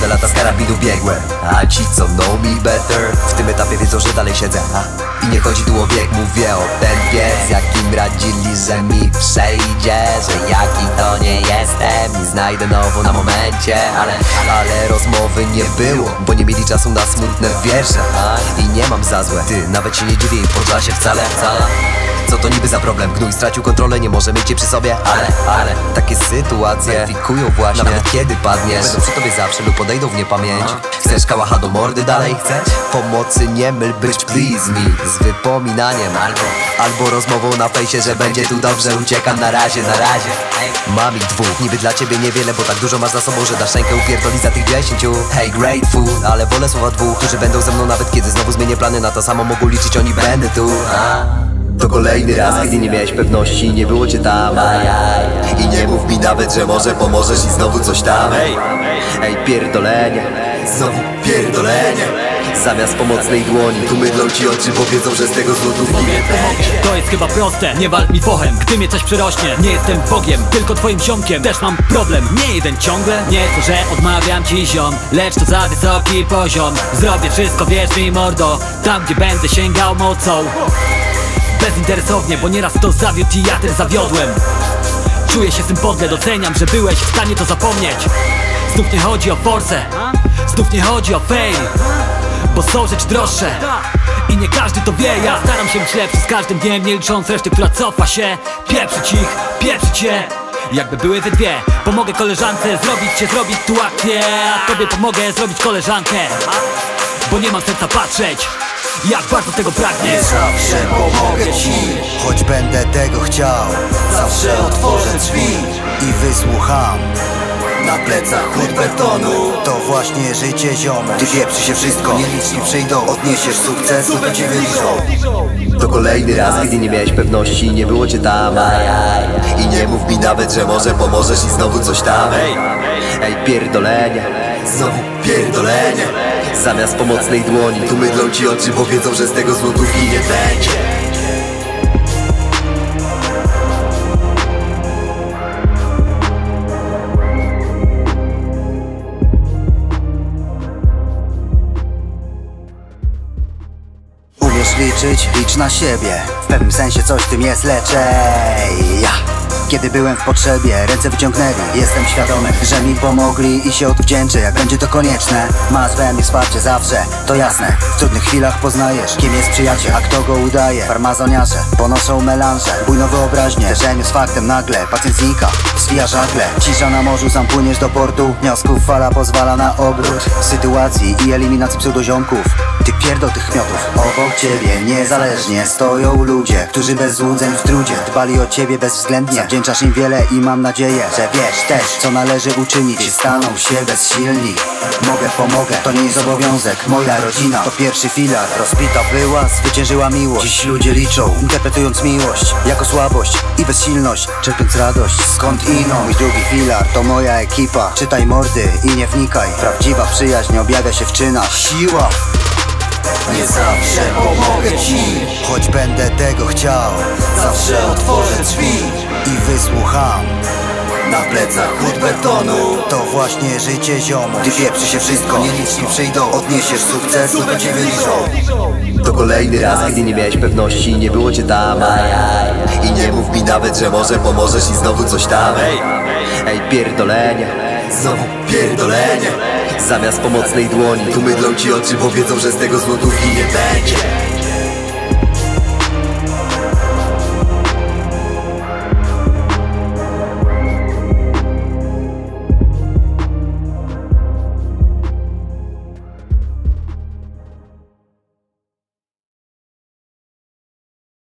Młode lata z karabinu biegłem A ci co know me better W tym etapie wiedzą, że dalej siedzę a? I nie chodzi tu o wiek, mówię o tempie Z jakim radzili, że mi przejdzie Że jaki to nie jestem I znajdę nowo na momencie Ale, ale rozmowy nie było Bo nie mieli czasu na smutne wiersze a? I nie mam za złe Ty, nawet się nie dziwię im po czasie wcale, wcale co to niby za problem? Gnój stracił kontrolę, nie może mieć cię przy sobie. Ale, ale, takie sytuacje weryfikują właśnie. Nawet kiedy padniesz Będą przy tobie zawsze lub podejdą w niepamięć. Chcesz kałacha do mordy dalej? Chcesz? Pomocy nie myl, bitch please me Z wypominaniem. Albo Albo rozmową na fejsie, że będzie tu dobrze. Uciekam na razie, na razie. Mam ich dwóch, niby dla ciebie niewiele Bo tak dużo masz za sobą, że dasz rękę upierdoli za tych dziesięciu. Hey grateful, ale wolę słowa dwóch Którzy będą ze mną nawet kiedy znowu zmienię plany. Na to samo mogą liczyć, oni będę tu. A? To kolejny raz, gdy nie miałeś pewności, nie było cię tam. I nie mów mi nawet, że może pomożesz i znowu coś tam. Ej, ej pierdolenie, znowu pierdolenie. Zamiast pomocnej dłoni, tu mydlą ci oczy, bo wiedzą, że z tego złotówki nie To jest chyba proste, nie wal mi fochem Gdy mnie coś przerośnie, nie jestem Bogiem Tylko twoim ziomkiem, też mam problem Nie jeden ciągle, nie to, że odmawiam ci ziom Lecz to za wysoki poziom. Zrobię wszystko, wierz mi mordo Tam, gdzie będę sięgał mocą Bezinteresownie, bo nieraz to zawiódł i ja też zawiodłem. Czuję się z tym podle, doceniam, że byłeś w stanie to zapomnieć. Znów nie chodzi o force, znów nie chodzi o fame Bo są rzeczy droższe. I nie każdy to wie Ja staram się być lepszy z każdym dniem Nie licząc reszty, która cofa się. Pieprzyć ich, pieprzyć je. Jakby były we dwie Pomogę koleżance zrobić się, zrobić tu akcję. A tobie pomogę zrobić koleżankę Bo nie mam serca patrzeć Jak bardzo tego pragniesz Zawsze pomogę ci, choć będę tego chciał. Zawsze otworzę drzwi i wysłucham. Na plecach chód betonu. To właśnie życie ziomek. Ty wieprzy się wszystko, nieliczni przyjdą. Odniesiesz sukces, to ci wyliczą To kolejny raz, gdy nie miałeś pewności, nie było cię tam. I nie mów mi nawet, że może pomożesz i znowu coś tam. Ej, ej pierdolenie, znowu pierdolenie Zamiast pomocnej dłoni, tu mydlą ci oczy, bo wiedzą, że z tego złotówki nie będzie. Liczyć, licz na siebie. W pewnym sensie coś tym jest, lecz ja kiedy byłem w potrzebie, ręce wyciągnęli. Jestem świadomy, że mi pomogli i się odwdzięczę. Jak będzie to konieczne Masz we mnie wsparcie zawsze, to jasne. W trudnych chwilach poznajesz, kim jest przyjaciel A kto go udaje, farmazoniarze Ponoszą melanże, bujną wyobraźnię. Zderzeniu z faktem nagle, pacjent znika Zwija żagle, cisza na morzu Sam płyniesz do portu, wniosków fala pozwala na obrót Sytuacji i eliminacji pseudoziomków Ty pierdol tych kmiotów Obok ciebie niezależnie stoją ludzie Którzy bez złudzeń w trudzie Dbali o ciebie bezwzględnie. Zawdzięczasz im wiele i mam nadzieję Że wiesz też co należy uczynić. Staną się bezsilni. Mogę, pomogę, to nie jest obowiązek. Moja rodzina to pierwszy filar. Rozbita była, zwyciężyła miłość. Dziś ludzie liczą, interpretując miłość Jako słabość i bezsilność Czerpiąc radość, skąd ino Mój drugi filar to moja ekipa. Czytaj mordy i nie wnikaj. Prawdziwa przyjaźń objawia się w czynach. Siła nie zawsze pomogę ci Choć będę tego chciał. Zawsze otworzę drzwi I wysłucham. Na plecach chód betonu. To właśnie życie ziomu Ty wieprzy się wszystko, nieliczni przyjdą. Odniesiesz sukces, to ci wyliczą To kolejny raz, gdy nie miałeś pewności, nie było cię tam. I nie mów mi nawet, że może pomożesz i znowu coś tam. Ej, ej pierdolenie, znowu pierdolenie. Zamiast pomocnej dłoni, tu mydlą ci oczy, bo wiedzą, że z tego złotówki nie będzie